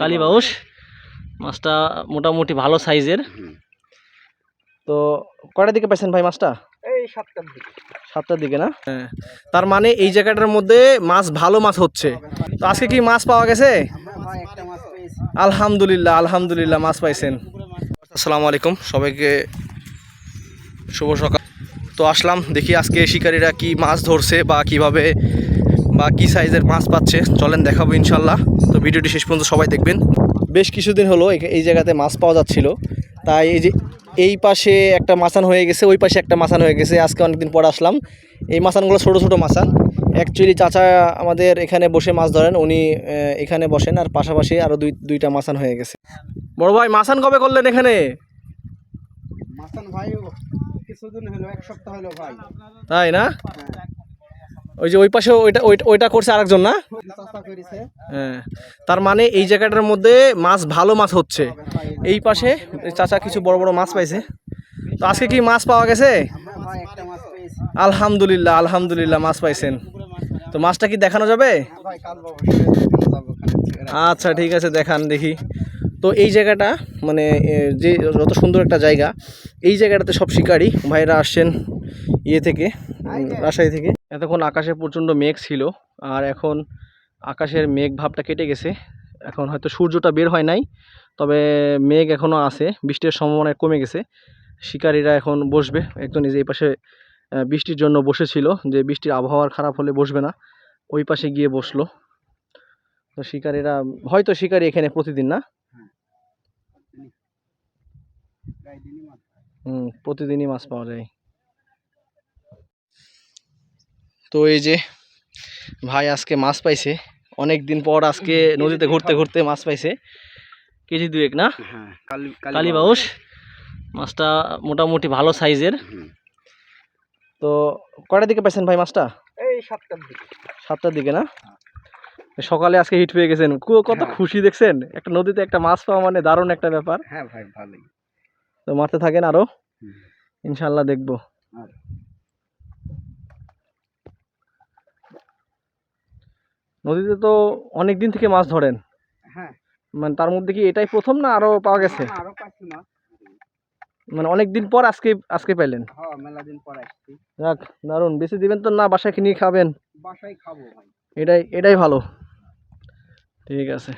কালীবাউস মাছটা মোটামুটি ভালো সাইজের। তো কয়টার দিকে পাইছেন ভাই মাছটা? সাতটার দিকে। না? হ্যাঁ তার মানে এই জায়গাটার মধ্যে মাছ ভালো মাছ হচ্ছে। তো আজকে কি মাছ পাওয়া গেছে? আলহামদুলিল্লাহ আলহামদুলিল্লাহ মাছ পাইছেন। আসসালামু আলাইকুম সবাইকে শুভ সকাল। তো আসলাম দেখি আজকে শিকারীরা কি মাছ ধরছে বা কীভাবে বা কি সাইজের মাছ পাচ্ছে চলেন দেখাবো ইনশাল্লাহ। তো ভিডিওটি শেষ পর্যন্ত সবাই দেখবেন। বেশ কিছুদিন হলো এই- জায়গাতে মাছ পাওয়া যাচ্ছিল। তাই এই যে এই পাশে একটা মাছান হয়ে গেছে ওই পাশে একটা মাছান হয়ে গেছে। আজকে অনেকদিন পর আসলাম। এই মাছানগুলো ছোটো ছোটো মাছান। অ্যাকচুয়ালি চাচা আমাদের এখানে বসে মাছ ধরেন উনি এখানে বসেন আর পাশাপাশি আরও দুই দুইটা মাছান হয়ে গেছে। বড় ভাই মাছান কবে করলেন এখানে? ভাই কিছুদিন হলো এক সপ্তাহ হলো ভাই। তাই না? হ্যাঁ। ওই যে ওই পাশে ওইটা ওইটা করছে আরেকজন না? হ্যাঁ। তার মানে এই জায়গাটার মধ্যে মাছ ভালো মাছ হচ্ছে। এই পাশে চাচা কিছু বড় বড় মাছ পাইছে। তো আজকে কি মাছ পাওয়া গেছে? আলহামদুলিল্লাহ আলহামদুলিল্লাহ মাছ পাইছেন। তো মাছটা কি দেখানো যাবে। আচ্ছা ঠিক আছে, দেখান দেখি। তো এই জায়গাটা মানে যে, যত সুন্দর একটা জায়গা, এই জায়গাটাতে সব শিকারী, ভাইরা আসছেন ইয়ে থেকে রাজশাহী থেকে। এতক্ষণ আকাশে প্রচণ্ড মেঘ ছিল আর এখন আকাশের মেঘ ভাবটা কেটে গেছে। এখন হয়তো সূর্যটা বের হয় নাই তবে মেঘ এখনও আছে বৃষ্টির সম্ভাবনা কমে গেছে। শিকারীরা এখন বসবে একজন এই যে এই পাশে বৃষ্টির জন্য বসেছিল যে বৃষ্টির আবহাওয়ার খারাপ হলে বসবে না ওই পাশে গিয়ে বসল। তো শিকারীরা হয়তো শিকারী এখানে প্রতিদিন না? পাই। হুম প্রতিদিনই মাছ পাওয়া যায়। তো এই যে ভাই আজকে মাছ পাইছে অনেক দিন পর আজকে নদীতে ঘুরতে ঘুরতে মাছ পাইছে। কেজি দুয়েক না? হ্যাঁ কালী কালীবাউস মাছটা মোটামুটি ভালো সাইজের। তো কটার দিকে পাইছেন ভাই মাছটা? এই সাতটার দিকে। সাতটার দিকে না? সকালে আজকে হিট পেয়ে গেছেন। কু- কত হ্যাঁ। খুশি দেখছেন? একটা নদীতে একটা মাছ পাওয়া মানে দারুণ একটা ব্যাপার। হ্যাঁ ভাই ভালোই। তো মারতে থাকেন আরও? হুম। ইনশাল্লাহ দেখব। নদীতে তো অনেক দিন থেকে মাছ ধরেন। হ্যাঁ। মানে তার মধ্যে কি এটাই প্রথম না আরও পাওয়া গেছে? আরও পাচ্ছি না। মানে অনেক দিন পর আজকে আজকে পেলেন হ্যাঁ মেলা দিন পর আসছি। যাক দারুণ বেশি দিবেন তো না বাসায় কিনে খাবেন? বাসায় খাব ভাই। এটাই এটাই ভালো। ঠিক আছে।